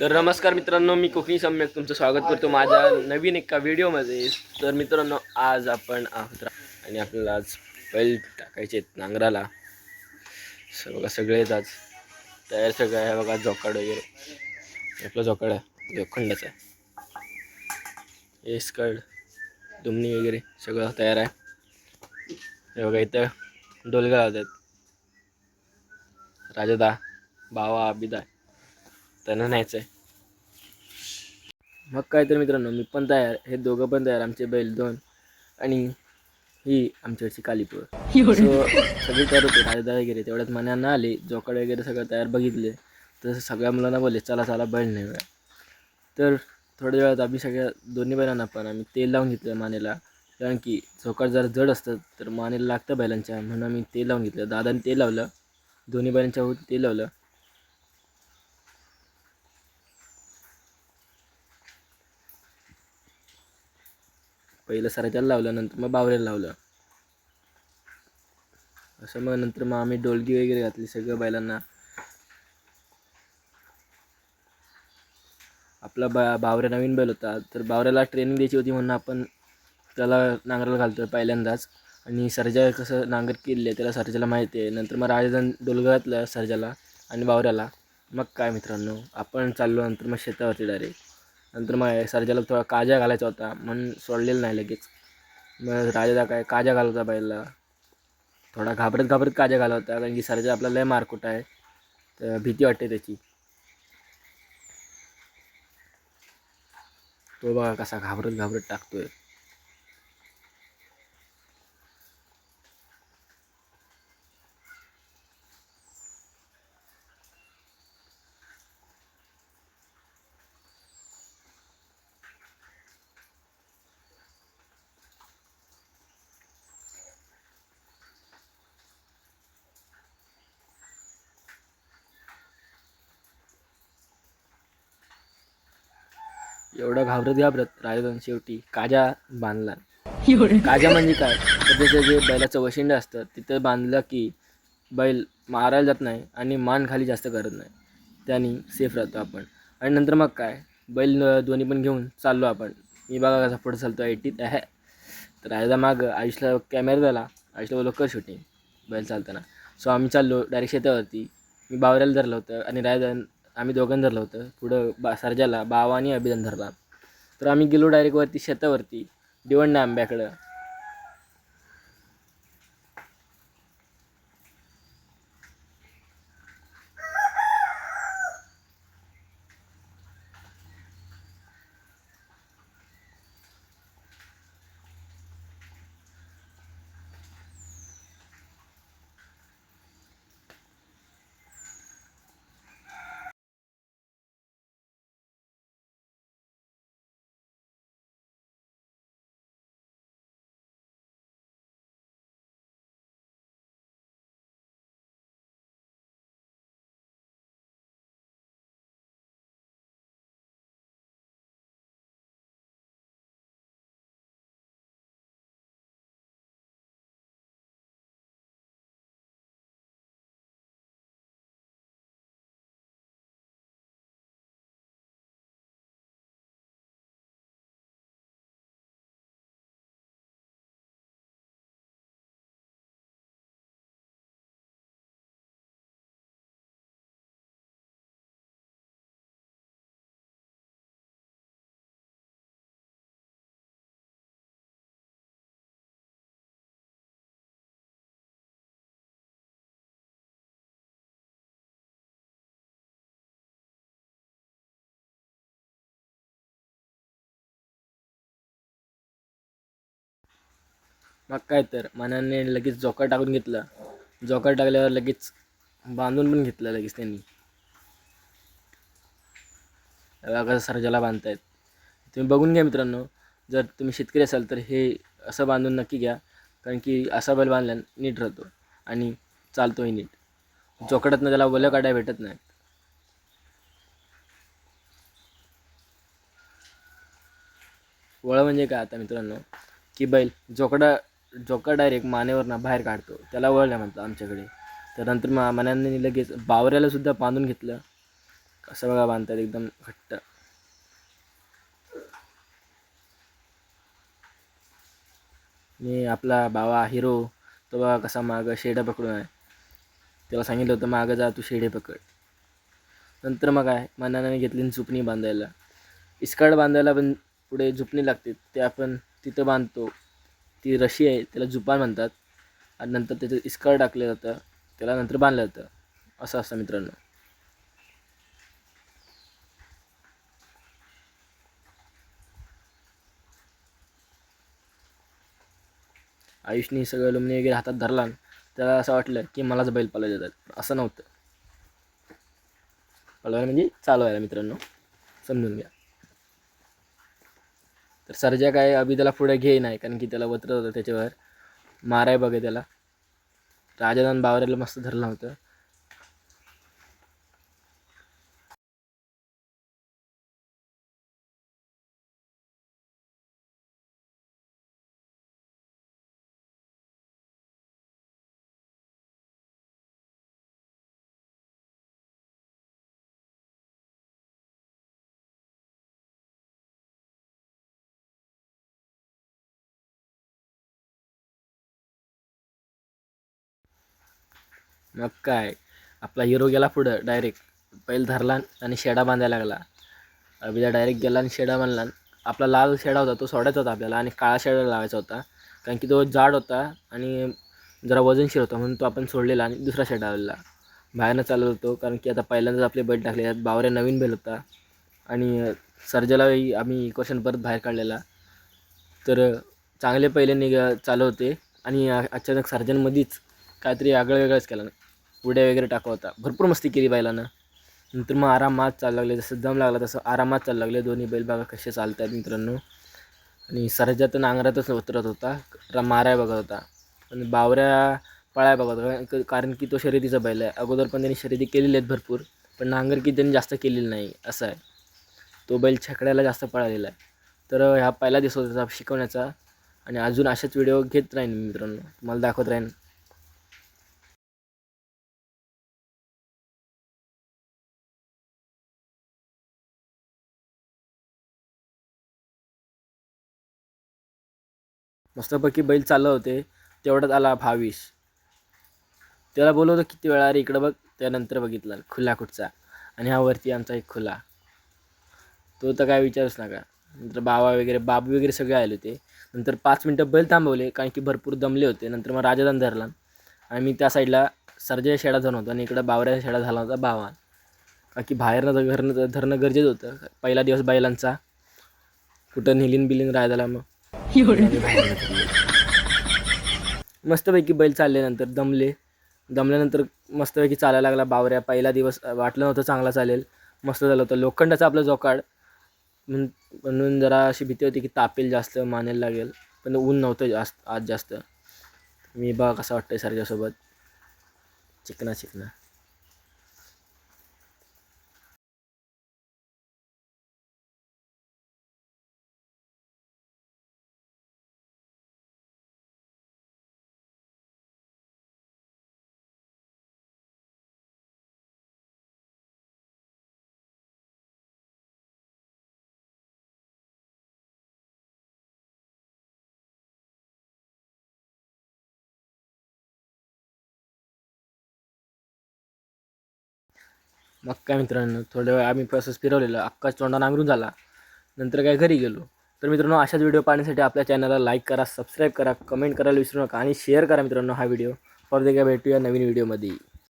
तर नमस्कार मित्रांनो मी कोकणी सम्यक तुमचं स्वागत करतो माझ्या नवीन एका व्हिडिओमध्ये. तर मित्रांनो आज आपण आहोत आणि आपल्याला आज बैल टाकायचे आहेत नांगराला. सर बघा सगळे आज. तयार सगळं आहे बघा जोकाड वगैरे. आपलं जोकाड आहे. लोखंडाचा आहे. एसकड दुमणी वगैरे सगळं तयार आहे. हे बघा इथं डोलगा लावतात राजदा बावा बिदा त्यांना न्यायचं आहे. मग काय तर मित्रांनो मी पण तयार हे दोघं पण तयार आमचे बैल दोन आणि ही आमच्याकडची कालीपूर सो सगळी तयार होते राजदा वगैरे तेवढ्यात मनानं आले जोकड वगैरे सगळं तयार बघितले. तसं सगळ्या मुलांना बोलले चला चला बैल नाही वेळा तर थोड्या वेळात आम्ही सगळ्या दोन्ही बैलांना पण आम्ही तेल लावून घेतलं मानेला. कारण की चोकाट जरा जड असतं तर मानेला लागतं बैलांच्या म्हणून आम्ही तेल लावून घेतलं. दादाने तेल लावलं दोन्ही बैलांच्या होत तेल लावलं. पहिलं सराच्याला लावलं नंतर मग बावऱ्याला लावलं. असं मग नंतर मग आम्ही डोलगी वगैरे घातली सगळं बैलांना. आपला बा बावऱ्या नवीन बैल होता तर बावऱ्याला ट्रेनिंग द्यायची होती म्हणून आपण त्याला नांगराला घालतो पहिल्यांदाच. आणि सर्जा कसं नांगर केले त्याला सर्जाला माहिती आहे. नंतर मग राजधान डोलगा घातलं सर्जाला आणि बावऱ्याला. मग काय मित्रांनो आपण चाललो नंतर मग शेतावरती डायरेक्ट नंतर मग सर्जाला थोडा काजा घालायचा होता. म्हणून सोडलेलं नाही लगेच. मग राजाला काय काजा घालवता बैलला थोडा घाबरत घाबरत काजा होता. कारण की सर्जा आपला लय मारकुट आहे. तर भीती वाटते त्याची. तो बघा कसा घाबरत घाबरत टाकतोय. एवढं घाबरत घाबरत राजधान शेवटी काजा बांधला. काजा म्हणजे काय? तर त्याचं जे बैलाचं वशिंड असतं तिथं बांधलं की बैल मारायला जात नाही आणि मान खाली जास्त करत नाही. त्याने सेफ राहतो आपण. आणि नंतर मग काय? बैल दोन्ही पण घेऊन चाललो आपण. मी बघा कसा पुढे चालतो एटीत आहे तर राजा माग आयुषला कॅमेरा झाला आयुषला बोललो कर शूटिंग बैल चालताना. सो आम्ही चाललो डायरेक्ट शेतावरती. मी बावऱ्याला धरलं होतं आणि राजा आम्ही दोघं धरलं होतं. पुढं बा सर्जाला बावा आणि अभिधान धरला तर आम्ही गेलो डायरेक्ट वरती शेतावरती दिवंडा आंब्याकडं. मग काय तर मनाने लगेच जोकर टाकून घेतलं. जोकर टाकल्यावर लगेच बांधून पण घेतलं लगेच त्यांनी. कसं सर्जाला बांधतायत. तुम्ही बघून घ्या मित्रांनो जर तुम्ही शेतकरी असाल तर हे असं बांधून नक्की घ्या कारण की असा बैल बांधल्या नीट राहतो आणि चालतोही नीट. जोकडातनं त्याला वलं काढायला भेटत नाही वळ म्हणजे काय आता मित्रांनो? की बैल जोकडा जोका डायरेक्ट मानेवरनं बाहेर काढतो. त्याला वळल्या म्हणतात आमच्याकडे. तर नंतर मग मनाने लगेच बावऱ्याला सुद्धा बांधून घेतलं. असं बघा बांधतात एकदम घट्ट. मी आपला बाबा हिरो तो बघा कसा मागं शेडं पकडून आहे. त्याला सांगितलं होतं मागं जा तू शेडे पकड. नंतर मग काय मनाने घेतली झुपणी बांधायला. इस्काड बांधायला पण पुढे झुपणी लागते ते आपण तिथं बांधतो. ती रशी आहे त्याला जुपान म्हणतात. आणि नंतर त्याचं इस्काड टाकलं जातं त्याला नंतर बांधलं जातं असं असतं मित्रांनो. आयुषनी सगळं लुमणी वगैरे हातात धरला त्याला असं वाटलं की मलाच बैल पाला जातात असं नव्हतं. पळवायला म्हणजे चालवायला मित्रांनो. समजून घ्या. तर सर्जा काय अभि त्याला पुढे घे नाही कारण की त्याला वत्रत होतं त्याच्यावर. माराय बघे त्याला. राजादान बावऱ्याला मस्त धरलं होतं. मग काय? आपला हिरो गेला पुढं डायरेक्ट बैल धरला आणि शेडा बांधायला लागला. अभिजा डायरेक्ट गेला आणि शेडा बांधला. आपला लाल शेडा होता तो सोडायचा होता आपल्याला आणि काळा शेडा लावायचा होता. कारण की तो जाड होता आणि जरा वजनशीर होता म्हणून तो आपण सोडलेला आणि दुसरा शेडा लावलेला बाहेरनं चालत होतो कारण की आता पहिल्यांदाच आपले बैल टाकले आहेत. बावऱ्या नवीन बैल होता. आणि सर्जालाही आम्ही क्वेश्चन परत बाहेर काढलेला. तर चांगले पहिले निघ चालू होते. आणि अचानक सर्जनमध्येच काहीतरी आगळं वेगळंच केलं. उड्या वगैरे टाकत होता. भरपूर मस्ती केली बैलानं. नंतर मग आरामात चालू लागले. जसं दम लागला तसं आरामात चालू लागले. दोन्ही बैल बघा कसे चालत आहेत मित्रांनो. आणि सरजा तर नांगरातच उतरत होता. र- माराय बघत होता. आणि बावऱ्या पळाय बघत होता. क- कारण की तो शर्यतीचा बैल आहे. अगोदर पण त्यांनी शर्यती केलेली आहेत भरपूर. पण नांगर की त्यांनी जास्त केलेली नाही. असं आहे. तो बैल छकड्याला जास्त पळालेला आहे. तर ह्या पहिला दिवस होता त्याचा शिकवण्याचा. आणि अजून असेच व्हिडिओ घेत राहीन मित्रांनो. तुम्हाला दाखवत राहीन. मस्तपैकी बैल चाललं होते. तेवढ्यात आला भावीश. त्याला बोलवतो किती वेळा अरे इकडं बघ. त्यानंतर बघितलं खुला कुठचा. आणि हा वरती आमचा एक खुला. तो तर काय विचारूच नका. नंतर बाबा वगैरे बाबू वगैरे सगळे आले होते. नंतर पाच मिनटं बैल थांबवले कारण की भरपूर दमले होते. नंतर मग राजादान धरला. आणि मी त्या साईडला सर्जय शेडा धरून होतो आणि इकडं बावऱ्या शेडा झाला होता बावा. कारण की बाहेरनं धरणं घरनं धरणं गरजेचं होतं. पहिला दिवस बैलांचा. कुठं निलीन बिलीन राहायला मग. मस्तपैकी बैल चालले नंतर दमले. दमल्यानंतर मस्तपैकी चालायला लागला बावऱ्या. पहिला दिवस वाटलं नव्हतं चांगला चालेल. मस्त झालं होतं. लोखंडाचा आपलं जोकाड. म्हणून म्हणून जरा अशी भीती होती की तापेल जास्त मानेल लागेल. पण ऊन नव्हतं जास्त आज जास्त. मी बघा कसं वाटतं सरच्यासोबत चिकना चिकना मग काय मित्रांनो थोड्या वेळ आम्ही प्रोसेस फिरवलेलं अक्का तोंडा नांगरून झाला. नंतर काय घरी गेलो. तर मित्रांनो अशाच व्हिडिओ पाहण्यासाठी आपल्या चॅनलला लाईक करा सबस्क्राईब करा कमेंट करायला विसरू नका आणि शेअर करा मित्रांनो हा व्हिडिओ परत एकदा भेटूया नवीन व्हिडिओमध्ये